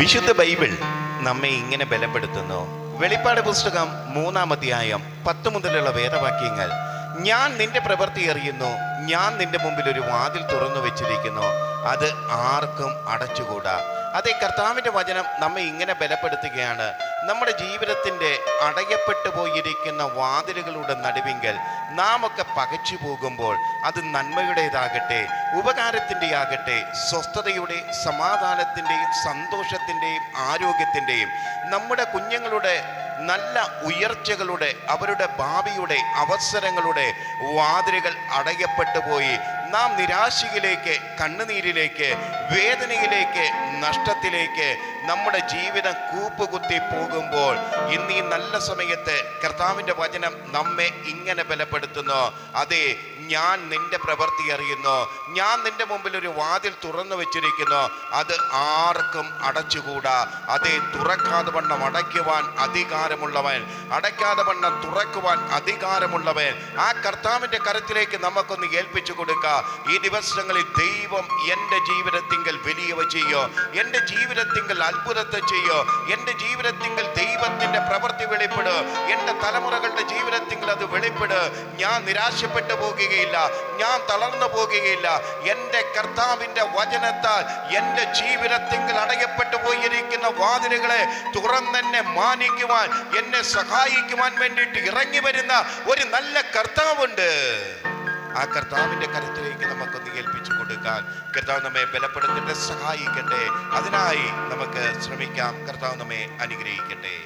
വിശുദ്ധ ബൈബിൾ നമ്മെ ഇങ്ങനെ ബലപ്പെടുത്തുന്നു. വെളിപ്പാട് പുസ്തകം മൂന്നാം അധ്യായം പത്ത് മുതലുള്ള വേദവാക്യങ്ങൾ ഞാൻ നിന്റെ പ്രവൃത്തി അറിയുന്നു. ഞാൻ നിന്റെ മുമ്പിൽ ഒരു വാതിൽ തുറന്നു വെച്ചിരിക്കുന്നു. അത് ആർക്കും അടച്ചുകൂടാ. അതേ കർത്താവിന്റെ വചനം നമ്മെ ഇങ്ങനെ ബലപ്പെടുത്തുകയാണ്. നമ്മുടെ ജീവിതത്തിന്റെ അടയപ്പെട്ടു പോയിരിക്കുന്ന വാതിലുകളുടെ നടുവിങ്കൽ നാം ഒക്കെ പകച്ചു പോകുമ്പോൾ അത് നന്മയുടേതാകട്ടെ ഉപകാരത്തിന്റെ ആകട്ടെ സ്വസ്ഥതയുടെ സമാധാനത്തിന്റെയും സന്തോഷത്തിന്റെയും ആരോഗ്യത്തിന്റെയും നമ്മുടെ കുഞ്ഞുങ്ങളുടെ നല്ല ഉയർച്ചകളുടെ അവരുടെ ഭാവിയുടെ അവസരങ്ങളുടെ വാതിലുകൾ അടയപ്പെട്ടു പോയി നാം നിരാശയിലേക്ക് കണ്ണുനീരിലേക്ക് വേദനയിലേക്ക് നഷ്ടത്തിലേക്ക് നമ്മുടെ ജീവിതം കൂപ്പുകുത്തി പോകുമ്പോൾ ഇന്ന് ഈ നല്ല സമയത്ത് കർത്താവിന്റെ വചനം നമ്മെ ഇങ്ങനെ ബലപ്പെടുത്തുന്നു. അതെ ഞാൻ നിന്റെ പ്രവൃത്തി അറിയുന്നു. ഞാൻ നിന്റെ മുമ്പിൽ ഒരു വാതിൽ തുറന്നു വെച്ചിരിക്കുന്നു. അത് ആർക്കും അടച്ചുകൂടാ. അതെ തുറക്കാതെ വണ്ണം അടയ്ക്കുവാൻ അധികാരമുള്ളവൻ അടയ്ക്കാതെ വണ്ണം തുറക്കുവാൻ അധികാരമുള്ളവൻ ആ കർത്താവിന്റെ കരത്തിലേക്ക് നമുക്കൊന്ന് ഏൽപ്പിച്ചു കൊടുക്കുക ഈ ദിവസങ്ങളിൽ ദൈവം എന്റെ ജീവിതത്തിങ്കൽ വലിയവ ചെയ്യോ? എന്റെ ജീവിതത്തിങ്കൽ അത്ഭുതത്തെ ചെയ്യോ? എന്റെ ജീവിതത്തിങ്കൽ ദൈവത്തിന്റെ പ്രവൃത്തി വെളിപ്പെടുക എന്റെ തലമുറകളുടെ ജീവിതത്തിങ്കൽ അത് വെളിപ്പെടുക ഞാൻ നിരാശപ്പെട്ടു പോകുകയില്ല. ഞാൻ തളർന്നു പോകുകയില്ല. എന്റെ കർത്താവിന്റെ വചനത്താൽ എന്റെ ജീവിതത്തിങ്കിൽ അടയപ്പെട്ടു പോയിരിക്കുന്ന വാതിലുകളെ തുറന്നെന്നെ മാനിക്കുവാൻ എന്നെ സഹായിക്കുവാൻ വേണ്ടിയിട്ട് ഇറങ്ങി വരുന്ന ഒരു നല്ല കർത്താവുണ്ട്. ആ കർത്താവിന്റെ കരുത്തിലേക്ക് നമുക്കൊന്ന് ഏൽപ്പിച്ചു കൊടുക്കാൻ. കർത്താവ് നമ്മെ ബലപ്പെടുത്തിട്ട് സഹായിക്കട്ടെ. അതിനായി നമുക്ക് ശ്രമിക്കാം. കർത്താവ് നമ്മെ അനുഗ്രഹിക്കട്ടെ.